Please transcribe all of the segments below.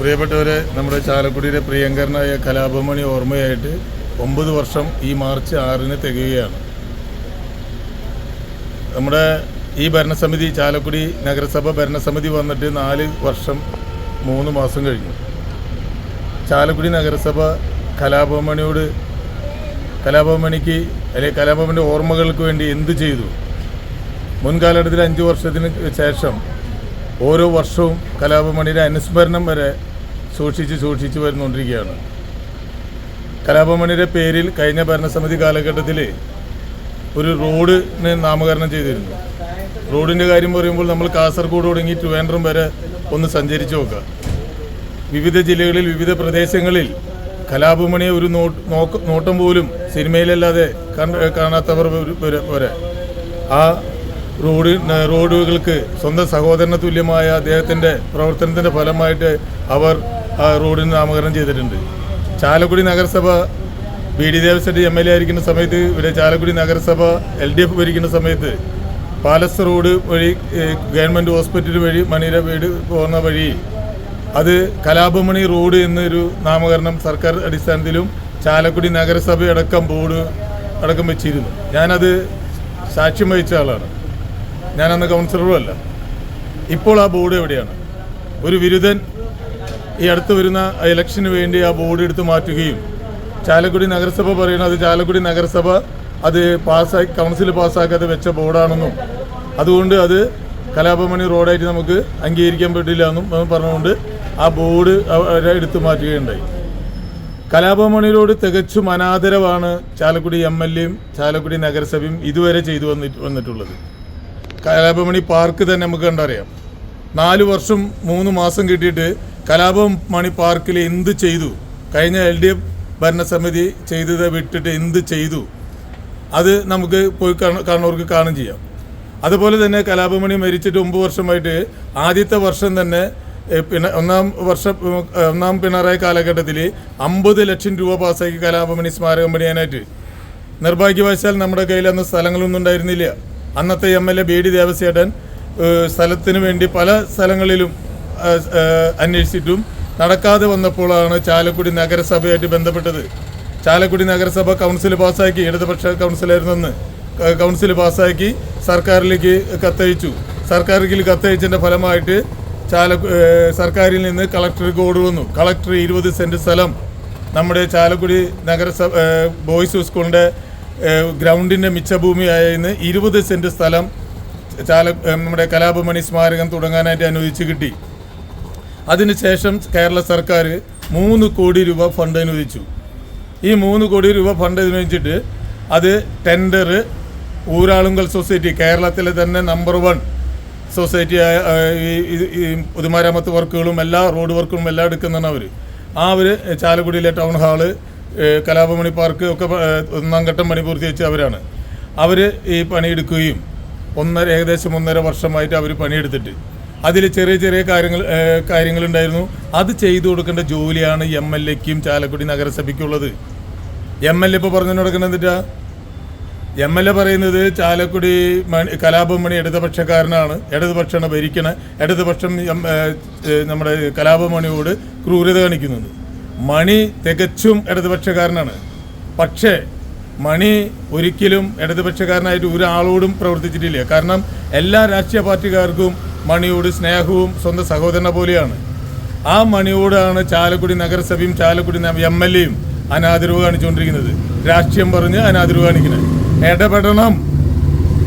പ്രിയപ്പെട്ടവരെ നമ്മുടെ ചാലക്കുടിയിലെ പ്രിയങ്കരനായ കലാപമണി ഓർമ്മയായിട്ട് ഒമ്പത് വർഷം ഈ മാർച്ച് ആറിന് തികയുകയാണ്. നമ്മുടെ ഈ ഭരണസമിതി ചാലക്കുടി നഗരസഭ ഭരണസമിതി വന്നിട്ട് നാല് വർഷം മൂന്ന് മാസം കഴിഞ്ഞു. ചാലക്കുടി നഗരസഭ കലാപമണിയോട് കലാപമണിക്ക് അല്ലെങ്കിൽ കലാപമണിയുടെ ഓർമ്മകൾക്ക് വേണ്ടി എന്ത് ചെയ്തു? മുൻകാലഘട്ടത്തിൽ അഞ്ച് വർഷത്തിന് ശേഷം ഓരോ വർഷവും കലാപമണിയുടെ അനുസ്മരണം വരെ സൂക്ഷിച്ച് സൂക്ഷിച്ച് വരുന്നുകൊണ്ടിരിക്കുകയാണ് കലാപമണിയുടെ പേരിൽ കഴിഞ്ഞ ഭരണസമിതി കാലഘട്ടത്തിൽ ഒരു റോഡിന് നാമകരണം ചെയ്തിരുന്നു. റോഡിന്റെ കാര്യം പറയുമ്പോൾ നമ്മൾ കാസർഗോഡ് തുടങ്ങി ട്രിവാൻഡ്രം വരെ ഒന്ന് സഞ്ചരിച്ചു നോക്കുക. വിവിധ ജില്ലകളിൽ വിവിധ പ്രദേശങ്ങളിൽ കലാപമണിയെ ഒരു നോട്ട് പോലും സിനിമയിലല്ലാതെ കാണാത്തവർ വരെ- ആ റോഡ് റോഡുകൾക്ക് സ്വന്തം സഹോദരന് തുല്യമായ അദ്ദേഹത്തിന്റെ പ്രവർത്തനത്തിന്റെ ഫലമായിട്ട് അവർ റോഡിന് നാമകരണം ചെയ്തിട്ടുണ്ട്. ചാലക്കുടി നഗരസഭ B D Devaswom M L A ആയിരിക്കുന്ന സമയത്ത് ഇവിടെ ചാലക്കുടി നഗരസഭ എൽ ഡി എഫ് ഭരിക്കുന്ന സമയത്ത് പാലസ് റോഡ് വഴി ഗവൺമെന്റ് ഹോസ്പിറ്റൽ വഴി മണിര വീട് പോകുന്ന വഴി അത് കലാപമണി റോഡ് എന്നൊരു നാമകരണം സർക്കാർ അടിസ്ഥാനത്തിലും ചാലക്കുടി നഗരസഭയടക്കം ബോർഡ് അടക്കം വെച്ചിരുന്നു. ഞാനത് സാക്ഷ്യം വഹിച്ച ആളാണ്. ഞാനന്ന് കൗൺസിലറും അല്ല. ഇപ്പോൾ ആ ബോർഡ് എവിടെയാണ്? ഒരു വിരുദ്ധൻ ഈ അടുത്ത് വരുന്ന ഇലക്ഷന് വേണ്ടി ആ ബോർഡ് എടുത്ത് മാറ്റുകയും ചാലക്കുടി നഗരസഭ പറയുന്നത് ചാലക്കുടി നഗരസഭ അത് പാസ്സാക്കി കൗൺസിൽ പാസ്സാക്കാതെ വെച്ച ബോർഡാണെന്നും അതുകൊണ്ട് അത് കലാപമണി റോഡായിട്ട് നമുക്ക് അംഗീകരിക്കാൻ പറ്റില്ല എന്നും പറഞ്ഞുകൊണ്ട് ആ ബോർഡ് എടുത്തു മാറ്റുകയുണ്ടായി. കലാപമണിയിലോട് തികച്ചും അനാദരവാണ് ചാലക്കുടി എം എൽ എയും ചാലക്കുടി നഗരസഭയും ഇതുവരെ ചെയ്തു വന്നിട്ട് വന്നിട്ടുള്ളത്. കലാപമണി പാർക്ക് തന്നെ നമുക്ക് കണ്ടറിയാം. നാല് വർഷം മൂന്ന് മാസം കിട്ടിയിട്ട് കലാപമണി പാർക്കിൽ എന്ത് ചെയ്തു? കഴിഞ്ഞ എൽ ഡി എഫ് ഭരണസമിതി ചെയ്തത് വിട്ടിട്ട് എന്ത് ചെയ്തു? അത് നമുക്ക് പോയി കാണ- കാണുന്നവർക്ക് കാണും ചെയ്യാം. അതുപോലെ തന്നെ കലാപമണി മരിച്ചിട്ട് ഒമ്പത് വർഷമായിട്ട് ആദ്യത്തെ വർഷം തന്നെ പിന്നെ ഒന്നാം വർഷം ഒന്നാം പിണറായി കാലഘട്ടത്തിൽ അമ്പത് ലക്ഷം രൂപ പാസ്സാക്കി കലാപമണി സ്മാരകം പണിയാനായിട്ട്. നിർഭാഗ്യവശാൽ നമ്മുടെ കയ്യിൽ അന്ന് സ്ഥലങ്ങളൊന്നും ഉണ്ടായിരുന്നില്ല. അന്നത്തെ M L A B D ദേവസ്യേട്ടൻ സ്ഥലത്തിന് വേണ്ടി പല സ്ഥലങ്ങളിലും അന്വേഷിച്ചിട്ടും നടക്കാതെ വന്നപ്പോഴാണ് ചാലക്കുടി നഗരസഭയായിട്ട് ബന്ധപ്പെട്ടത്. ചാലക്കുടി നഗരസഭ കൗൺസിൽ പാസ്സാക്കി ഇടതുപക്ഷ കൗൺസിലായിരുന്നെന്ന് കൗൺസിൽ പാസ്സാക്കി സർക്കാരിലേക്ക് കത്തയച്ചു. സർക്കാരിലേക്ക് കത്തയച്ചതിന്റെ ഫലമായിട്ട് ചാല സർക്കാരിൽ നിന്ന് കളക്ടർക്ക് ഓർഡർ വന്നു. കളക്ടർ ഇരുപത് സെന്റ് സ്ഥലം നമ്മുടെ ചാലക്കുടി നഗരസഭ ബോയ്സ് സ്കൂളിന്റെ ഗ്രൗണ്ടിന്റെ മിച്ചഭൂമിയായ ഇന്ന് ഇരുപത് സെന്റ് സ്ഥലം ചാല നമ്മുടെ കലാപമണി സ്മാരകം തുടങ്ങാനായിട്ട് അനുവദിച്ച് കിട്ടി. അതിനുശേഷം കേരള സർക്കാർ മൂന്ന് കോടി രൂപ ഫണ്ട് അനുവദിച്ചു ഈ മൂന്ന് കോടി രൂപ ഫണ്ട് അനുവദിച്ചിട്ട് അത് ടെൻഡർ ഊരാളുങ്കൽ സൊസൈറ്റി കേരളത്തിലെ തന്നെ നമ്പർ വൺ സൊസൈറ്റിയായ ഈ പൊതുമരാമത്ത് വർക്കുകളും എല്ലാ റോഡ് വർക്കുകളും എല്ലാം എടുക്കുന്നതാണ് അവർ ആ അവർ ചാലക്കുടിയിലെ ടൗൺ ഹാൾ കലാപമണി പാർക്ക് ഒക്കെ ഒന്നാം ഘട്ടം പണി പൂർത്തീകരിച്ച അവരാണ്. അവർ ഈ പണിയെടുക്കുകയും ഒന്നര ഏകദേശം ഒന്നര വർഷമായിട്ട് അവർ പണിയെടുത്തിട്ട്. അതിൽ ചെറിയ ചെറിയ കാര്യങ്ങൾ കാര്യങ്ങളുണ്ടായിരുന്നു. അത് ചെയ്തു കൊടുക്കേണ്ട ജോലിയാണ് എം എൽ എക്കും ചാലക്കുടി നഗരസഭയ്ക്കുള്ളത്. എം എൽ എ ഇപ്പോൾ പറഞ്ഞു എന്താ എം എൽ എ പറയുന്നത് ചാലക്കുടി മണി കലാപം മണി ഇടതുപക്ഷക്കാരനാണ്. ഇടതുപക്ഷമാണ് ഭരിക്കണ. ഇടതുപക്ഷം നമ്മുടെ കലാപമണിയോട് ക്രൂരത കാണിക്കുന്നത് മണി തികച്ചും ഇടതുപക്ഷക്കാരനാണ്. പക്ഷേ മണി ഒരിക്കലും ഇടതുപക്ഷക്കാരനായിട്ട് ഒരാളോടും പ്രവർത്തിച്ചിട്ടില്ല. കാരണം എല്ലാ രാഷ്ട്രീയ പാർട്ടിക്കാർക്കും മണിയോട് സ്നേഹവും സ്വന്തം സഹോദരനെ പോലെയാണ്. ആ മണിയോടാണ് ചാലക്കുടി നഗരസഭയും ചാലക്കുടി എം എൽ എയും അനാദരവ് കാണിച്ചുകൊണ്ടിരിക്കുന്നത്. രാഷ്ട്രീയം പറഞ്ഞ് അനാദരവ് കാണിക്കുന്നത്. ഇടപെടണം.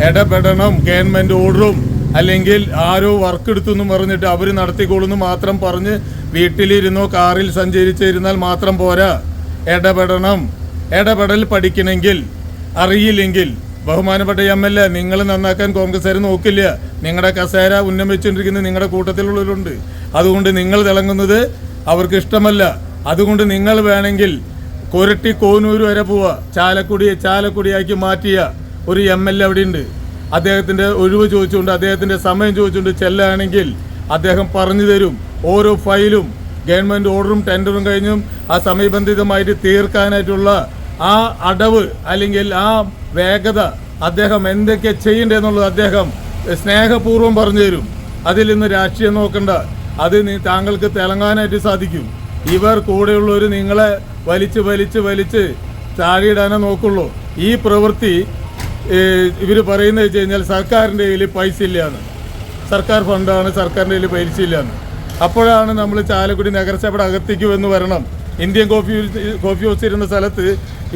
ഇടപെടണം. ഗവൺമെന്റ് ഓർഡറും അല്ലെങ്കിൽ ആരോ വർക്ക് എടുത്തെന്നും പറഞ്ഞിട്ട് അവർ നടത്തിക്കോളുന്നു മാത്രം പറഞ്ഞ് വീട്ടിലിരുന്നോ കാറിൽ സഞ്ചരിച്ചിരുന്നാൽ മാത്രം പോരാ. ഇടപെടണം. ഇടപെടൽ പഠിക്കണമെങ്കിൽ അറിയില്ലെങ്കിൽ ബഹുമാനപ്പെട്ട എം എൽ എ നിങ്ങൾ നന്നാക്കാൻ കോൺഗ്രസ് കോൺഗ്രസ്സുകാർ നോക്കില്ല. നിങ്ങളുടെ കസേര ഉന്നം നിങ്ങളുടെ കൂട്ടത്തിലുള്ളവരുണ്ട്. അതുകൊണ്ട് നിങ്ങൾ തിളങ്ങുന്നത് അവർക്ക് ഇഷ്ടമല്ല. അതുകൊണ്ട് നിങ്ങൾ വേണമെങ്കിൽ കൊരട്ടി കോനൂര് വരെ പോവുക ചാലക്കുടിയെ ചാലക്കുടിയാക്കി മാറ്റിയ ഒരു എം എൽ എ അവിടെയുണ്ട്. അദ്ദേഹത്തിന്റെ ഒഴിവ് ചോദിച്ചുകൊണ്ട് അദ്ദേഹത്തിന്റെ സമയം ചോദിച്ചുകൊണ്ട് ചെല്ലുകയാണെങ്കിൽ അദ്ദേഹം പറഞ്ഞു തരും. ഓരോ ഫയലും ഗവൺമെന്റ് ഓർഡറും ടെൻഡറും കഴിഞ്ഞും ആ സമയബന്ധിതമായിട്ട് തീർക്കാനായിട്ടുള്ള ആ അടവ് അല്ലെങ്കിൽ ആ വേഗത അദ്ദേഹം എന്തൊക്കെ ചെയ്യണ്ടെന്നുള്ളത് അദ്ദേഹം സ്നേഹപൂർവം പറഞ്ഞു തരും. അതിൽ ഇന്ന് രാഷ്ട്രീയം നോക്കണ്ട. അത് താങ്കൾക്ക് തിളങ്ങാനായിട്ട് സാധിക്കും. ഇവർ കൂടെയുള്ളവർ നിങ്ങളെ വലിച്ച് വലിച്ച് വലിച്ച് താഴെയിടാനേ നോക്കുള്ളൂ. ഈ പ്രവൃത്തി ഇവർ പറയുന്നത് വെച്ച് കഴിഞ്ഞാൽ സർക്കാരിന്റെ കയ്യിൽ പൈസ ഇല്ലയാണ് സർക്കാർ ഫണ്ടാണ് സർക്കാരിന്റെ കയ്യിൽ പൈസ ഇല്ലയാണ് അപ്പോഴാണ് നമ്മൾ ചാലക്കുടി നഗരസഭയുടെ അകത്തേക്ക് വന്ന് വരണം. ഇന്ത്യൻ കോഫി കോഫി ഹൗസ് ഇരുന്ന സ്ഥലത്ത്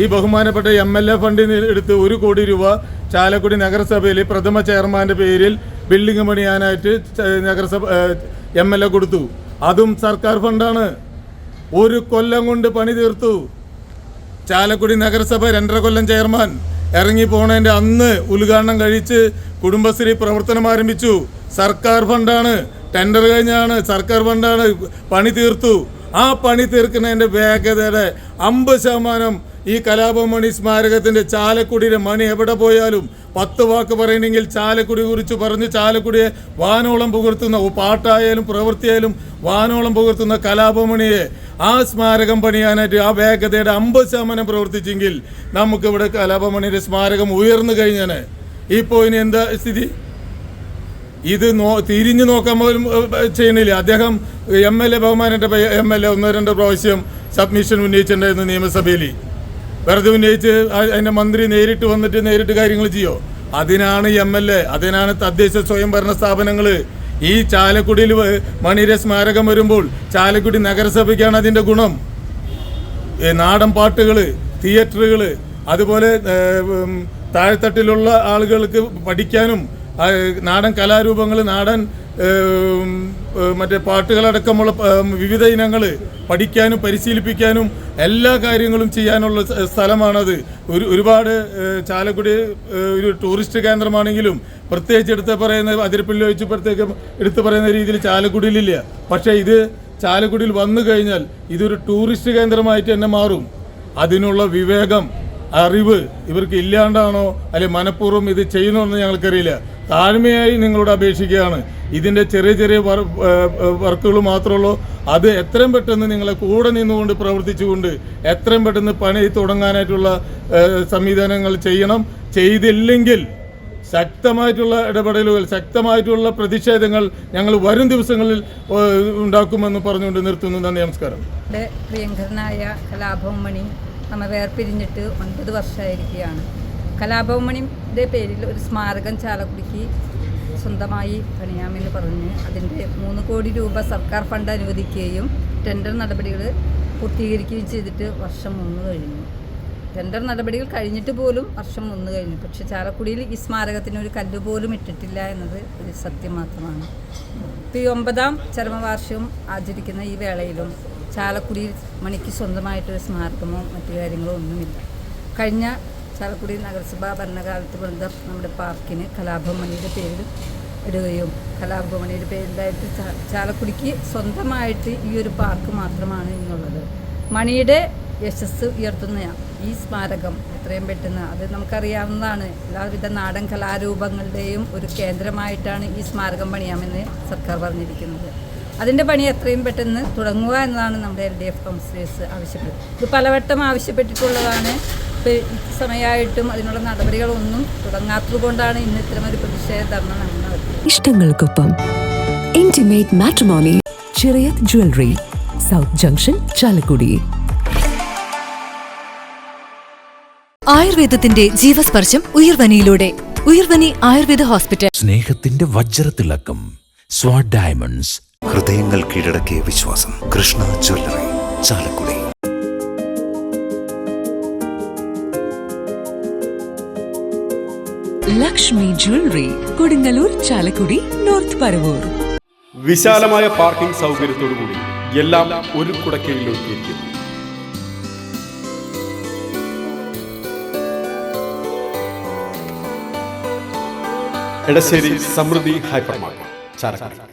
ഈ ബഹുമാനപ്പെട്ട എം എൽ എ ഫണ്ടിൽ നിന്ന് എടുത്ത് ഒരു കോടി രൂപ ചാലക്കുടി നഗരസഭയിൽ പ്രഥമ ചെയർമാന്റെ പേരിൽ ബിൽഡിംഗ് പണിയാനായിട്ട് നഗരസഭ എം എൽ എ കൊടുത്തു. അതും സർക്കാർ ഫണ്ടാണ് ഒരു കൊല്ലം കൊണ്ട് പണി തീർത്തു. ചാലക്കുടി നഗരസഭ രണ്ടര കൊല്ലം ചെയർമാൻ ഇറങ്ങി പോണതിന്റെ അന്ന് ഉദ്ഘാടനം കഴിച്ച് കുടുംബശ്രീ പ്രവർത്തനം ആരംഭിച്ചു. സർക്കാർ ഫണ്ടാണ് ടെൻഡർ കഴിഞ്ഞാണ്. സർക്കാർ ഫണ്ടാണ് പണി തീർത്തു. ആ പണി തീർക്കുന്നതിന്റെ വേഗതയുടെ അമ്പത് ശതമാനം ഈ കലാപമണി സ്മാരകത്തിന്റെ ചാലക്കുടിയുടെ മണി എവിടെ പോയാലും പത്ത് വാക്ക് പറയണമെങ്കിൽ ചാലക്കുടി കുറിച്ച് പറഞ്ഞ് ചാലക്കുടിയെ വാനോളം പുകർത്തുന്ന പാട്ടായാലും പ്രവൃത്തിയായാലും വാനോളം പുകർത്തുന്ന കലാപമണിയെ ആ സ്മാരകം പണിയാനായിട്ട് ആ വേഗതയുടെ അമ്പത് ശതമാനം പ്രവർത്തിച്ചെങ്കിൽ നമുക്കിവിടെ കലാപമണിയുടെ സ്മാരകം ഉയർന്നു കഴിഞ്ഞാണ്. ഇപ്പോൾ ഇനി എന്താ സ്ഥിതി? ഇത് നോ തിരിഞ്ഞു നോക്കാൻ പോലും ചെയ്യണില്ല. അദ്ദേഹം എം എൽ എ ബഹുമാനന്റെ എം എൽ എ ഒന്നോ രണ്ടോ പ്രാവശ്യം സബ്മിഷൻ ഉന്നയിച്ചിട്ടുണ്ടായിരുന്നു നിയമസഭയിൽ വെറുതെ ഉന്നയിച്ച് അതിന്റെ മന്ത്രി നേരിട്ട് വന്നിട്ട് നേരിട്ട് കാര്യങ്ങൾ ചെയ്യോ? അതിനാണ് എം എൽ എ അതിനാണ് തദ്ദേശ സ്വയംഭരണ സ്ഥാപനങ്ങൾ ഈ ചാലക്കുടിയിൽ മണിര സ്മാരകം വരുമ്പോൾ ചാലക്കുടി നഗരസഭയ്ക്കാണ് അതിന്റെ ഗുണം. നാടൻ പാട്ടുകൾ തിയേറ്ററുകൾ അതുപോലെ താഴെത്തട്ടിലുള്ള ആളുകൾക്ക് പഠിക്കാനും നാടൻ കലാരൂപങ്ങൾ നാടൻ മറ്റേ പാട്ടുകളടക്കമുള്ള വിവിധ ഇനങ്ങൾ പഠിക്കാനും പരിശീലിപ്പിക്കാനും എല്ലാ കാര്യങ്ങളും ചെയ്യാനുള്ള സ്ഥ- സ്ഥലമാണത്. ഒരു ഒരുപാട് ചാലക്കുടി ഒരു ടൂറിസ്റ്റ് കേന്ദ്രമാണെങ്കിലും പ്രത്യേകിച്ച് എടുത്ത് പറയുന്ന അതിരപ്പള്ളി വെച്ച് പ്രത്യേകം എടുത്തു പറയുന്ന രീതിയിൽ ചാലക്കുടിയിലില്ല. പക്ഷേ ഇത് ചാലക്കുടിയിൽ വന്നു കഴിഞ്ഞാൽ ഇതൊരു ടൂറിസ്റ്റ് കേന്ദ്രമായിട്ട് തന്നെ മാറും. അതിനുള്ള വിവേകം അറിവ് ഇവർക്ക് ഇല്ലാണ്ടാണോ അല്ലെ മനഃപൂർവം ഇത് ചെയ്യുന്നതെന്ന് ഞങ്ങൾക്കറിയില്ല. താഴ്മയായി നിങ്ങളോട് അപേക്ഷിക്കുകയാണ്. ഇതിന്റെ ചെറിയ ചെറിയ വർക്കുകൾ മാത്രമുള്ളൂ അത് എത്രയും പെട്ടെന്ന് നിങ്ങളെ കൂടെ നിന്നുകൊണ്ട് പ്രവർത്തിച്ചുകൊണ്ട് എത്രയും പെട്ടെന്ന് പണി തുടങ്ങാനായിട്ടുള്ള സംവിധാനങ്ങൾ ചെയ്യണം. ചെയ്തില്ലെങ്കിൽ ശക്തമായിട്ടുള്ള ഇടപെടലുകൾ ശക്തമായിട്ടുള്ള പ്രതിഷേധങ്ങൾ ഞങ്ങൾ വരും ദിവസങ്ങളിൽ ഉണ്ടാക്കുമെന്ന് പറഞ്ഞുകൊണ്ട് നിർത്തുന്നു. നന്ദി നമസ്കാരം. പ്രിയങ്കരനായ പ്രിയങ്കരനായ കലാഭവമണി നമ്മ വേർപിരിഞ്ഞിട്ട് ഒൻപത് വർഷമായിരിക്കുകയാണ്. കലാഭവമണിയുടെ പേരിൽ ഒരു സ്മാരകം ചാലക്കുടിക്ക് സ്വന്തമായി പണിയാമെന്ന് പറഞ്ഞ് അതിന്റെ മൂന്ന് കോടി രൂപ സർക്കാർ ഫണ്ട് അനുവദിക്കുകയും ടെൻഡർ നടപടികൾ പൂർത്തീകരിക്കുകയും ചെയ്തിട്ട് വർഷം ഒന്ന് കഴിഞ്ഞു. ടെൻഡർ നടപടികൾ കഴിഞ്ഞിട്ട് പോലും വർഷം ഒന്ന് കഴിഞ്ഞു. പക്ഷെ ചാലക്കുടിയിൽ ഈ സ്മാരകത്തിന് ഒരു കല്ല് പോലും ഇട്ടിട്ടില്ല എന്നത് ഒരു സത്യം മാത്രമാണ്. ഇപ്പോൾ ഈ ഒമ്പതാം ചരമവാർഷികം ആചരിക്കുന്ന ഈ വേളയിലും ചാലക്കുടിയിൽ മണിക്ക് സ്വന്തമായിട്ടൊരു സ്മാരകമോ മറ്റു കാര്യങ്ങളോ ഒന്നുമില്ല. കഴിഞ്ഞ ചാലക്കുടി നഗരസഭാ ഭരണകാലത്ത് ബന്ധം നമ്മുടെ പാർക്കിന് കലാഭവമണിയുടെ പേരിൽ ഇടുകയും കലാഭവമണിയുടെ പേരിലായിട്ട് ചാലക്കുടിക്ക് സ്വന്തമായിട്ട് ഈ ഒരു പാർക്ക് മാത്രമാണ് ഇന്നുള്ളത്. മണിയുടെ യശസ് ഉയർത്തുന്ന ഈ സ്മാരകം എത്രയും പെട്ടെന്ന് അത് നമുക്കറിയാവുന്നതാണ്. എല്ലാവിധ നാടൻ കലാരൂപങ്ങളുടെയും ഒരു കേന്ദ്രമായിട്ടാണ് ഈ സ്മാരകം പണിയാമെന്ന് സർക്കാർ പറഞ്ഞിരിക്കുന്നത്. അതിന്റെ പണി എത്രയും പെട്ടെന്ന് തുടങ്ങുക എന്നതാണ് നമ്മുടെ എൽ ഡി എഫ് കൗൺസിലേഴ്സ് ആവശ്യപ്പെട്ടത്. ഇത് പലവട്ടം ആവശ്യപ്പെട്ടിട്ടുള്ളതാണ്. സമയമായിട്ടും അതിനുള്ള നടപടികളൊന്നും തുടങ്ങാത്തതുകൊണ്ടാണ് ഇന്ന് ഇത്തരമൊരു പ്രതിഷേധ ധർമ്മ നമ്മൾ ഇഷ്ടങ്ങൾക്കൊപ്പം intimate matrimony Chirayath jewellery south junction Chalakudy. ആയുർവേദത്തിന്റെ ജീവസ്പർശം ഉയർവനിയിലൂടെ. ഉയർവനി ആയുർവേദ ഹോസ്പിറ്റൽ. സ്നേഹത്തിന്റെ വജ്രത്തിളക്കം സ്വാഡ് ഡയമണ്ട്സ് ഹൃദയങ്ങൾ കീഴടക്കിയ വിശ്വാസം Krishna jewellery Chalakudy. Lakshmi jewellery Kodungallur Chalakudy north Paravur വിശാലമായ പാർക്കിംഗ് സൗകര്യത്തോടുകൂടി എല്ലാം ഒരു കുടക്കീഴിൽ എടശ്ശേരി സമൃദ്ധി ഹൈപ്പർ മാർക്കറ്റ് ചാലക്കുടി.